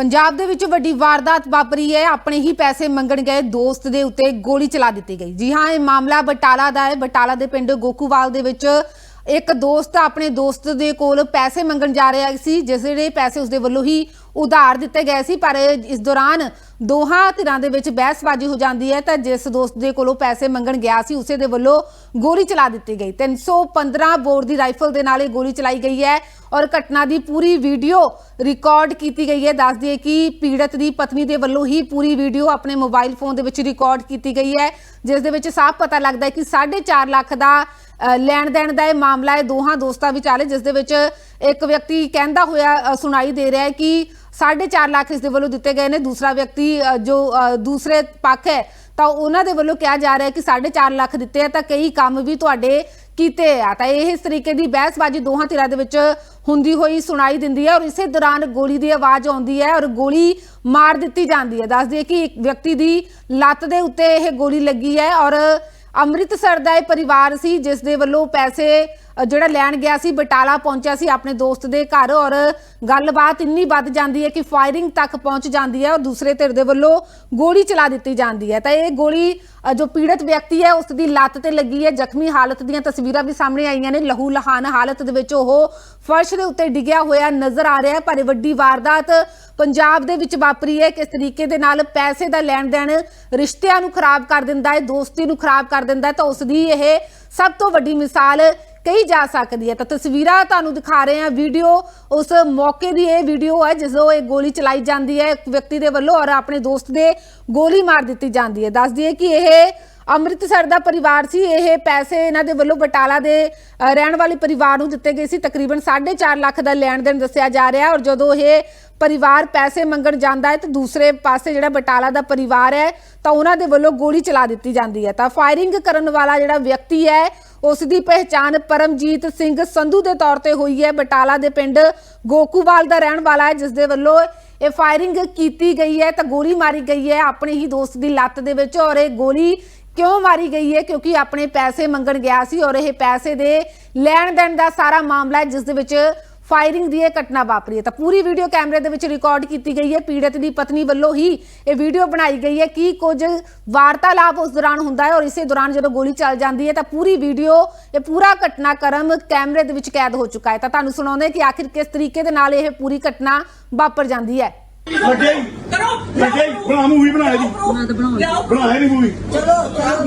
ਪੰਜਾਬ ਦੇ ਵਿੱਚ ਵੱਡੀ ਵਾਰਦਾਤ ਵਾਪਰੀ ਹੈ। ਆਪਣੇ ਹੀ ਪੈਸੇ ਮੰਗਣ ਗਏ ਦੋਸਤ ਦੇ ਉੱਤੇ ਗੋਲੀ ਚਲਾ ਦਿੱਤੀ ਗਈ। ਜੀ ਹਾਂ, ਇਹ ਮਾਮਲਾ ਬਟਾਲਾ ਦਾ ਹੈ। ਬਟਾਲਾ ਦੇ ਪਿੰਡ ਗੋਕੂਵਾਲ ਦੇ ਵਿੱਚ ਇੱਕ ਦੋਸਤ ਆਪਣੇ ਦੋਸਤ ਦੇ ਕੋਲ ਪੈਸੇ ਮੰਗਣ ਜਾ ਰਿਹਾ ਸੀ, ਜਿਸ ਜਿਹੜੇ ਪੈਸੇ ਉਸਦੇ ਵੱਲੋਂ ਹੀ ਉਧਾਰ ਦਿੱਤੇ ਗਏ ਸੀ। ਪਰ ਇਸ ਦੌਰਾਨ ਦੋਹਾਂ ਧਿਰਾਂ ਦੇ ਵਿੱਚ ਬਹਿਸਬਾਜ਼ੀ ਹੋ ਜਾਂਦੀ ਹੈ ਤਾਂ ਜਿਸ ਦੋਸਤ ਦੇ ਕੋਲੋਂ ਪੈਸੇ ਮੰਗਣ ਗਿਆ ਸੀ, ਉਸੇ ਦੇ ਵੱਲੋਂ ਗੋਲੀ ਚਲਾ ਦਿੱਤੀ ਗਈ। 315 ਬੋਰ ਦੀ ਰਾਈਫਲ ਦੇ ਨਾਲ ਇਹ ਗੋਲੀ ਚਲਾਈ ਗਈ ਹੈ। ਔਰ ਘਟਨਾ ਦੀ ਪੂਰੀ ਵੀਡੀਓ ਰਿਕਾਰਡ ਕੀਤੀ ਗਈ ਹੈ। ਦੱਸ ਦਈਏ ਕਿ ਪੀੜਤ ਦੀ ਪਤਨੀ ਦੇ ਵੱਲੋਂ ਹੀ ਪੂਰੀ ਵੀਡੀਓ ਆਪਣੇ ਮੋਬਾਈਲ ਫੋਨ ਦੇ ਵਿੱਚ ਰਿਕਾਰਡ ਕੀਤੀ ਗਈ ਹੈ। ਜਿਸ ਦੇ ਵਿੱਚ ਸਾਫ਼ ਪਤਾ ਲੱਗਦਾ ਹੈ ਕਿ 4.5 ਲੱਖ ਦਾ ਲੈਣ ਦੇਣ ਦਾ ਇਹ ਮਾਮਲਾ ਹੈ। ਦੋਹਾਂ ਦੋਸਤਾਂ ਵਿਚਾਲੇ, ਜਿਸ ਦੇ ਵਿੱਚ ਇੱਕ ਵਿਅਕਤੀ ਕਹਿੰਦਾ ਹੋਇਆ ਸੁਣਾਈ ਦੇ ਰਿਹਾ ਹੈ ਕਿ 4.5 ਲੱਖ ਇਸ ਦੇ ਵੱਲੋਂ ਦਿੱਤੇ ਗਏ ਨੇ। ਦੂਸਰਾ ਵਿਅਕਤੀ ਜੋ ਦੂਸਰੇ ਪੱਖ ਹੈ ਤਾਂ ਉਹਨਾਂ ਦੇ ਵੱਲੋਂ ਕਿਹਾ ਜਾ ਰਿਹਾ ਹੈ ਕਿ 4.5 ਲੱਖ ਦਿੱਤੇ ਆ, ਤਾਂ ਕਈ ਕੰਮ ਵੀ ਤੁਹਾਡੇ ਕੀਤੇ ਆ। ਤਾਂ ਇਹ ਇਸ ਤਰੀਕੇ ਦੀ ਬਹਿਸਬਾਜ਼ੀ ਦੋਹਾਂ ਧਿਰਾਂ ਦੇ ਵਿੱਚ ਹੁੰਦੀ ਹੋਈ ਸੁਣਾਈ ਦਿੰਦੀ ਹੈ ਔਰ ਇਸੇ ਦੌਰਾਨ ਗੋਲੀ ਦੀ ਆਵਾਜ਼ ਆਉਂਦੀ ਹੈ ਔਰ ਗੋਲੀ ਮਾਰ ਦਿੱਤੀ ਜਾਂਦੀ ਹੈ। ਦੱਸ ਦਈਏ ਕਿ ਇੱਕ ਵਿਅਕਤੀ ਦੀ ਲੱਤ ਦੇ ਉੱਤੇ ਇਹ ਗੋਲੀ ਲੱਗੀ ਹੈ ਔਰ ਅੰਮ੍ਰਿਤਸਰ ਦਾ ਇਹ ਪਰਿਵਾਰ ਸੀ, ਜਿਸ ਦੇ ਵੱਲੋਂ ਪੈਸੇ ਜਿਹੜਾ ਲੈਣ ਗਿਆ ਸੀ, ਬਟਾਲਾ ਪਹੁੰਚਿਆ ਸੀ ਆਪਣੇ ਦੋਸਤ ਦੇ ਘਰ ਔਰ ਗੱਲਬਾਤ ਇੰਨੀ ਵੱਧ ਜਾਂਦੀ ਹੈ ਕਿ ਫਾਇਰਿੰਗ ਤੱਕ ਪਹੁੰਚ ਜਾਂਦੀ ਹੈ ਔਰ ਦੂਸਰੇ ਧਿਰ ਦੇ ਵੱਲੋਂ ਗੋਲੀ ਚਲਾ ਦਿੱਤੀ ਜਾਂਦੀ ਹੈ। ਤਾਂ ਇਹ ਗੋਲੀ ਜੋ ਪੀੜਤ ਵਿਅਕਤੀ ਹੈ, ਉਸ ਦੀ ਲੱਤ ਤੇ ਲੱਗੀ ਹੈ। ਜ਼ਖਮੀ ਹਾਲਤ ਦੀਆਂ ਤਸਵੀਰਾਂ ਵੀ ਸਾਹਮਣੇ ਆਈਆਂ ਨੇ। ਲਹੂ ਲਹਾਨ ਹਾਲਤ ਦੇ ਵਿੱਚ ਉਹ ਫਰਸ਼ ਦੇ ਉੱਤੇ ਡਿੱਗਿਆ ਹੋਇਆ ਨਜ਼ਰ ਆ ਰਿਹਾ ਹੈ ਪਰ ਇਹ ਵੱਡੀ ਵਾਰਦਾਤ ਪੰਜਾਬ ਦੇ ਵਿੱਚ ਵਾਪਰੀ ਹੈ ਕਿਸ ਤਰੀਕੇ ਦੇ ਨਾਲ ਪੈਸੇ ਦਾ ਲੈਣ ਦੇਣ ਰਿਸ਼ਤਿਆਂ ਨੂੰ ਖਰਾਬ ਕਰ ਦਿੰਦਾ ਹੈ, ਦੋਸਤੀ ਨੂੰ ਖਰਾਬ ਕਰ ਦਿੰਦਾ ਹੈ ਤਾਂ ਉਸ ਦੀ ਇਹ ਸਭ ਤੋਂ ਵੱਡੀ ਮਿਸਾਲ ਕਹੀ ਜਾ ਸਕਦੀ ਹੈ। ਤਾਂ ਤਸਵੀਰਾਂ ਤੁਹਾਨੂੰ ਦਿਖਾ ਰਹੇ ਹਾਂ। ਵੀਡੀਓ ਉਸ ਮੌਕੇ ਦੀ ਇਹ ਵੀਡੀਓ ਹੈ ਜਦੋਂ ਇਹ ਗੋਲੀ ਚਲਾਈ ਜਾਂਦੀ ਹੈ ਇੱਕ ਵਿਅਕਤੀ ਦੇ ਵੱਲੋਂ ਔਰ ਆਪਣੇ ਦੋਸਤ ਦੇ ਗੋਲੀ ਮਾਰ ਦਿੱਤੀ ਜਾਂਦੀ ਹੈ। ਦੱਸ ਦਈਏ ਕਿ ਇਹ ਅੰਮ੍ਰਿਤਸਰ ਦਾ ਪਰਿਵਾਰ ਸੀ। ਇਹ ਪੈਸੇ ਇਹਨਾਂ ਦੇ ਵੱਲੋਂ ਬਟਾਲਾ ਦੇ ਰਹਿਣ ਵਾਲੇ ਪਰਿਵਾਰ ਨੂੰ ਦਿੱਤੇ ਗਏ ਸੀ। ਤਕਰੀਬਨ 4.5 ਲੱਖ ਦਾ ਲੈਣ ਦੇਣ ਦੱਸਿਆ ਜਾ ਰਿਹਾ ਔਰ ਜਦੋਂ ਇਹ ਪਰਿਵਾਰ ਪੈਸੇ ਮੰਗਣ ਜਾਂਦਾ ਹੈ, ਤਾਂ ਦੂਸਰੇ ਪਾਸੇ ਜਿਹੜਾ ਬਟਾਲਾ ਦਾ ਪਰਿਵਾਰ ਹੈ, ਤਾਂ ਉਹਨਾਂ ਦੇ ਵੱਲੋਂ ਗੋਲੀ ਚਲਾ ਦਿੱਤੀ ਜਾਂਦੀ ਹੈ। ਤਾਂ ਫਾਇਰਿੰਗ ਕਰਨ ਵਾਲਾ ਜਿਹੜਾ ਵਿਅਕਤੀ ਹੈ ਉਸ ਦੀ ਪਹਿਚਾਣ ਪਰਮਜੀਤ ਸਿੰਘ ਸੰਧੂ ਦੇ ਤੌਰ ਤੇ ਹੋਈ ਹੈ। ਬਟਾਲਾ ਦੇ ਪਿੰਡ ਗੋਕੂਵਾਲ ਦਾ ਰਹਿਣ ਵਾਲਾ ਹੈ ਜਿਸ ਦੇ ਵੱਲੋਂ ਇਹ ਫਾਇਰਿੰਗ ਕੀਤੀ ਗਈ ਹੈ ਤਾਂ ਗੋਲੀ ਮਾਰੀ ਗਈ ਹੈ ਆਪਣੇ ਹੀ ਦੋਸਤ ਦੀ ਲੱਤ ਦੇ ਵਿੱਚ ਔਰ ਇਹ ਗੋਲੀ ਕਿਉਂ ਮਾਰੀ ਗਈ ਹੈ? ਕਿਉਂਕਿ ਆਪਣੇ ਪੈਸੇ ਮੰਗਣ ਗਿਆ ਸੀ ਔਰ ਇਹ ਪੈਸੇ ਦੇ ਲੈਣ ਦੇਣ ਦਾ ਸਾਰਾ ਮਾਮਲਾ ਹੈ, ਜਿਸ ਦੇ ਵਿੱਚ ਫਾਇਰਿੰਗ ਦੀ ਇਹ ਘਟਨਾ ਵਾਪਰੀ ਹੈ ਤਾਂ ਪੂਰੀ ਵੀਡੀਓ ਕੈਮਰੇ ਦੇ ਵਿੱਚ ਰਿਕਾਰਡ ਕੀਤੀ ਗਈ ਹੈ। ਪੀੜਤ ਦੀ ਪਤਨੀ ਵੱਲੋਂ ਹੀ ਇਹ ਵੀਡੀਓ ਬਣਾਈ ਗਈ ਹੈ ਕਿ ਕੁਝ ਵਾਰਤਾਲਾਪ ਉਸ ਦੌਰਾਨ ਹੁੰਦਾ ਹੈ ਔਰ ਇਸੇ ਦੌਰਾਨ ਜਦੋਂ ਗੋਲੀ ਚੱਲ ਜਾਂਦੀ ਹੈ ਤਾਂ ਪੂਰੀ ਵੀਡੀਓ, ਇਹ ਪੂਰਾ ਘਟਨਾਕ੍ਰਮ ਕੈਮਰੇ ਦੇ ਵਿੱਚ ਕੈਦ ਹੋ ਚੁੱਕਾ ਹੈ। ਤਾਂ ਤੁਹਾਨੂੰ ਸੁਣਾਉਂਦੇ ਕਿ ਆਖਿਰ ਕਿਸ ਤਰੀਕੇ ਦੇ ਨਾਲ ਇਹ ਪੂਰੀ ਘਟਨਾ ਵਾਪਰ ਜਾਂਦੀ ਹੈ। ਕਰੋ। ਹੀ ਬਣਾ ਮੂਵੀ ਬਣਾ ਦੀ ਲਿਆਓ ਬਣਾ ਇਹਦੀ ਮੂਵੀ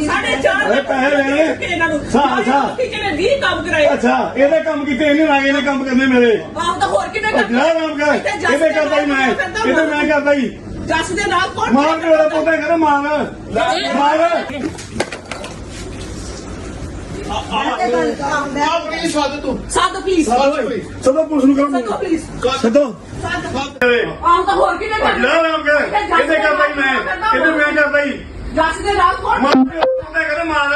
ਸਾਡੇ ਚਾਰ ਅਰੇ ਪੈਸੇ ਲੈਣੇ। ਇਹਨਾਂ ਨੂੰ? ਅੱਛਾ, ਅੱਛਾ। ਕਿਸੇ ਨੇ 20 ਕੰਮ ਕਰਾਏ? ਅੱਛਾ ਇਹਦੇ ਕੰਮ ਕੀਤੇ ਇਹਨੇ ਲਾਗੇ ਇਹਨੇ ਕੰਮ ਕਰਨੇ ਮੇਰੇ। ਆਹ ਤਾਂ ਹੋਰ ਕਿਵੇਂ ਉਹ ਜਿਹੜਾ ਕੰਮ ਕਰ ਇੱਥੇ ਜੱਸ ਇਹਦੇ ਦੇ ਕਰਦਾ ਹੀ ਮੈਂ। ਇਹਦੇ ਮੈਂ। ਕਰਦਾ ਹੀ। ਜੱਸ ਦੇ ਨਾਲ ਕੌਣ ਮਾਰ ਕੇ ਉਹਦਾ ਪੋਤਾ ਕਹਿੰਦਾ ਮਾਰ ਮਾਰ ਸਵਾਦ ਤੂੰ ਸਾਧ ਪਲੀਜ਼ ਸਦੋ ਪੁਲਿਸ ਨੂੰ ਸੱਦੋ ਕਰੋ ਪਲੀਜ਼ ਸਦੋ। ਆਹ ਤਾਂ ਹੋਰ ਕਿਵੇਂ ਜਿਹੜਾ ਕੰਮ ਕਰ। ਇਹਦੇ ਕਰਦਾ ਹੀ ਮੈਂ ਇਹਦੇ ਮੈਂ ਕਰਦਾ ਹੀ ਦੇ ਕੌਣ ਕਹਿੰਦਾ ਮਾਰ।